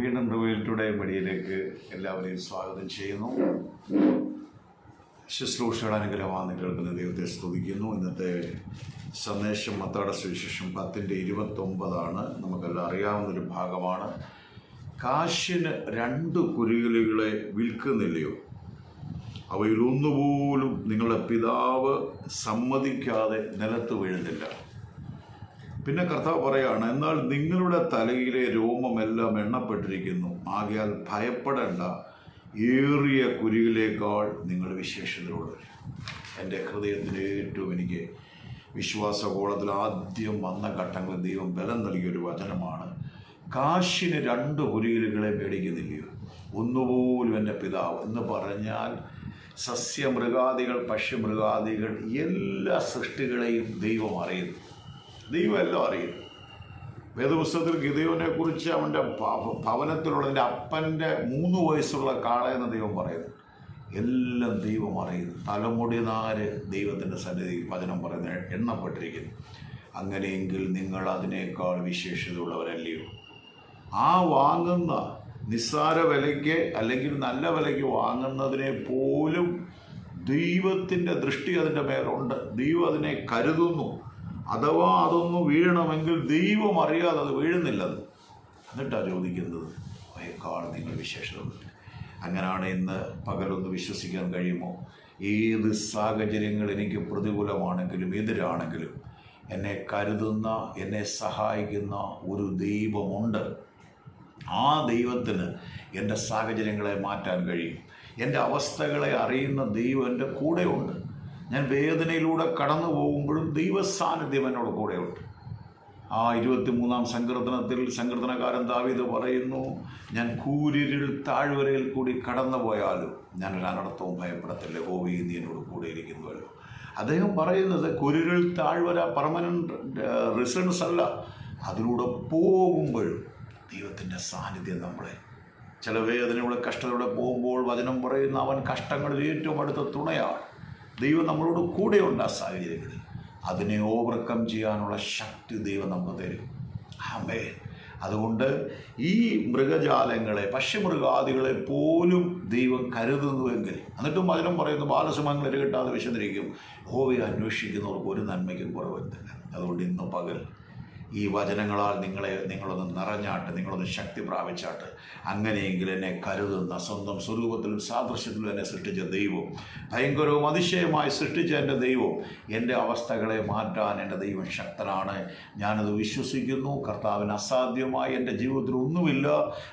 വീണ്ടും റിവീൽറ്റുടെ മടിയിലേക്ക് എല്ലാവരെയും സ്വാഗതം ചെയ്യുന്നു. ശുശ്രൂഷയുടെ അനുഗ്രഹമാണ് കേൾക്കുന്ന ദൈവത്തെ സ്തുതിക്കുന്നു. ഇന്നത്തെ സന്ദേശം മത്താടെ സുവിശേഷം പത്തിന്റെ ഇരുപത്തൊമ്പതാണ്. നമുക്കെല്ലാം അറിയാവുന്നൊരു ഭാഗമാണ്. കാശിന് രണ്ട് കുരുവിലുകളെ വിൽക്കുന്നില്ലയോ? അവയിൽ ഒന്നുപോലും നിങ്ങളുടെ പിതാവ് സമ്മതിക്കാതെ നിലത്ത് വീഴുന്നില്ല. പിന്നെ കർത്താവ് പറയാണ് എന്നാൽ നിങ്ങളുടെ തലയിലെ രോമമെല്ലാം എണ്ണപ്പെട്ടിരിക്കുന്നു. ആകയാൽ ഭയപ്പെടേണ്ട. ഏറിയ കുരിയിലേക്കാൾ നിങ്ങൾ വിശേഷതയോട് എന്റെ ഹൃദയത്തിൽ ഏറ്റവും എനിക്ക് വിശ്വാസകോളത്തിൽ ആദ്യം വന്ന ഘട്ടങ്ങളിൽ ദൈവം ബലം നൽകിയൊരു വചനമാണ് കാശിന് രണ്ട് കുരിയിലുകളെ മേടിക്കുന്നില്ലയോ? ഒന്നുപോലും എന്റെ പിതാവ്. എന്ന് പറഞ്ഞാൽ സസ്യമൃഗാദികൾ പക്ഷിമൃഗാദികൾ എല്ലാ സൃഷ്ടികളെയും ദൈവം അറിയുന്നു. ദൈവം എല്ലാം അറിയുന്നു. വേദപുസ്തകത്തിൽ ഗിതയോനെ കുറിച്ച് അവന്റെ ഭവനത്തിലുള്ളതിന്റെ അപ്പന്റെ മൂന്ന് വയസ്സുള്ള കാളയെന്ന് ദൈവം പറയുന്നു. എല്ലാം ദൈവം അറിയുന്നു. തലമുടി നാല് ദൈവത്തിന്റെ സന്നിധിയിൽ വചനം പറയുന്ന എണ്ണപ്പെട്ടിരിക്കുന്നു. അങ്ങനെയെങ്കിൽ നിങ്ങൾ അതിനേക്കാൾ വിശേഷതയുള്ളവരല്ലയോ? ആ വാങ്ങുന്ന നിസ്സാര വിലയ്ക്ക് അല്ലെങ്കിൽ നല്ല വിലയ്ക്ക് വാങ്ങുന്നതിനെ പോലും ദൈവത്തിന്റെ ദൃഷ്ടി അതിന്റെ മേലുണ്ട്. ദൈവം അതിനെ കരുതുന്നു. അഥവാ അതൊന്ന് വീഴണമെങ്കിൽ ദൈവം അറിയാതെ അത് വീഴുന്നില്ലത്. എന്നിട്ടാണ് ചോദിക്കുന്നത് അയേക്കാൾ നിങ്ങൾ വിശേഷതയുണ്ട് അങ്ങനെയാണ് ഇന്ന് പകലൊന്ന് വിശ്വസിക്കാൻ കഴിയുമോ? ഏത് സാഹചര്യങ്ങൾ എനിക്ക് പ്രതികൂലമാണെങ്കിലും എതിരാണെങ്കിലും എന്നെ കരുതുന്ന എന്നെ സഹായിക്കുന്ന ഒരു ദൈവമുണ്ട്. ആ ദൈവത്തിന് എന്റെ സാഹചര്യങ്ങളെ മാറ്റാൻ കഴിയും. എന്റെ അവസ്ഥകളെ അറിയുന്ന ദൈവം എന്റെ കൂടെയുണ്ട്. ഞാൻ വേദനയിലൂടെ കടന്നു പോകുമ്പോഴും ദൈവസാന്നിധ്യം എന്നോട് കൂടെയുണ്ട്. ആ ഇരുപത്തി മൂന്നാം സങ്കീർത്തനത്തിൽ സങ്കീർത്തനകാരൻ ദാവീദ് പറയുന്നു ഞാൻ കൂരിരിൽ താഴ്വരയിൽ കൂടി കടന്നു പോയാലും ഞാൻ ഒരനർത്ഥവും ഭയപ്പെടത്തില്ല. ഹോവി നീ എന്നോട് കൂടെ ഇരിക്കുന്നുവല്ലോ. അദ്ദേഹം പറയുന്നത് കുരിരിൽ താഴ്വര പെർമനന്റ് റിസൺസ് അല്ല. അതിലൂടെ പോകുമ്പോഴും ദൈവത്തിന്റെ സാന്നിധ്യം നമ്മളെ ചില വേദനയുടെ കഷ്ടതയുടെ പോകുമ്പോൾ വചനം പറയുന്ന അവൻ കഷ്ടങ്ങളിൽ ഏറ്റവും അടുത്ത തുണയാണ്. ദൈവം നമ്മളോട് കൂടെയുണ്ട് ആ സാഹചര്യങ്ങളിൽ അതിനെ ഓവർകം ചെയ്യാനുള്ള ശക്തി ദൈവം നമുക്ക് തരും. ആമേ അതുകൊണ്ട് ഈ മൃഗജാലങ്ങളെ പക്ഷിമൃഗാദികളെ പോലും ദൈവം കരുതുന്നുവെങ്കിൽ എന്നിട്ടും വചനം പറയുന്നു ബാലസുമങ്ങൾ കിട്ടാതെ വിശന്നിരിക്കും. ഹോവയെ അന്വേഷിക്കുന്നവർക്ക് ഒരു നന്മയ്ക്കും കുറവെത്തില്ല അതുകൊണ്ട് ഇന്ന് പകൽ ഈ വചനങ്ങളാൽ നിങ്ങളെ നിങ്ങളൊന്ന് നിറഞ്ഞാട്ട് നിങ്ങളൊന്ന് ശക്തി പ്രാപിച്ചാട്ട് അങ്ങനെയെങ്കിൽ എന്നെ കരുതുന്ന സ്വന്തം സ്വരൂപത്തിലും സാദൃശ്യത്തിലും എന്നെ സൃഷ്ടിച്ച ദൈവം ഭയങ്കരവും അതിശയമായി സൃഷ്ടിച്ച എന്റെ ദൈവം എന്റെ അവസ്ഥകളെ മാറ്റാൻ എന്റെ ദൈവം ശക്തനാണ്. ഞാനത് വിശ്വസിക്കുന്നു. കർത്താവിന് അസാധ്യമായി എന്റെ ജീവിതത്തിൽ ഒന്നുമില്ല.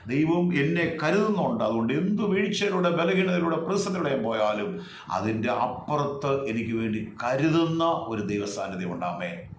ദൈവം എന്നെ കരുതുന്നുണ്ട്. അതുകൊണ്ട് എന്ത് വീഴ്ചയിലൂടെ ബലഹീനതയിലൂടെ പ്രതിസന്ധിയുടെ പോയാലും അതിന്റെ അപ്പുറത്ത് എനിക്ക് വേണ്ടി കരുതുന്ന ഒരു ദൈവസാന്നിധ്യം ഉണ്ടാമേ